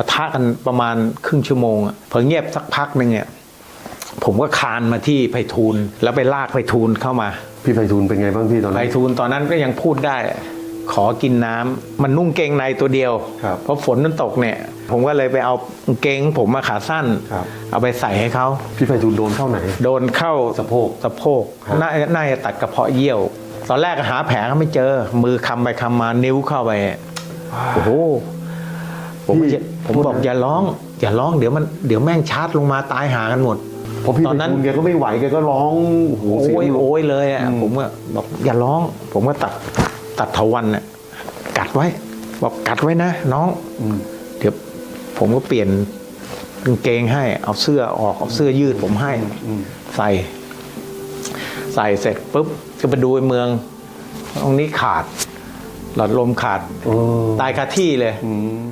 ปะทะกันประมาณครึ่งชั่วโมงอะพอเงียบสักพักหนึ่งเนี่ยผมก็คานมาที่ไพฑูรย์แล้วไปลากไพฑูรย์เข้ามา พี่ไพฑูรย์เป็นไงบ้างพี่ตอนไพนั้น ฑูรย์ตอนนั้นก็ยังพูดได้ ขอกินน้ำมันนุ่งเกงในตัวเดียว ครับเพราะฝนมันตกเนี่ย ผมก็เลยไปเอากางเกง ผมมาขาสั้น ครับ เอาไปใส่ให้เขา พี่ไพฑูรย์โดนเข้าไหน โดนเข้าสะโพกสะโพกครับ น่าน่าจะตัดกระเพาะเยี่ยว ตอนแรกหาแผลก็ไม่เจอ มือคำไปคำมานิ้วเข้าไป โอ้โห ผมก็จะผมบอกอย่าร้อง อย่าร้องเดี๋ยวมันเดี๋ยวแม่งชาร์จลงมาตายหากันหมดเพราะพี่ตอนไพนั้นฑูรย์แกก็ไม่ไหวแกก็ร้องโอ้โหโอ้เสียงยโอ้ยเลยอะอืมผมก็บอกอย่าร้อง ผมก็ตัดตัดเถาวันน่ะกัดไว้ บอกกัดไว้นะน้องอืมเดี๋ยวผมก็เปลี่ยนกางเกงให้ เอาเสื้อออกเอาเสื้อยืดผมให้อืมใส่ ใส่เสร็จปุ๊บก็ไปดูไอ้เมือง ตรงนี้ขาด หลอดลมขาดเออตายคาที่เลยอืม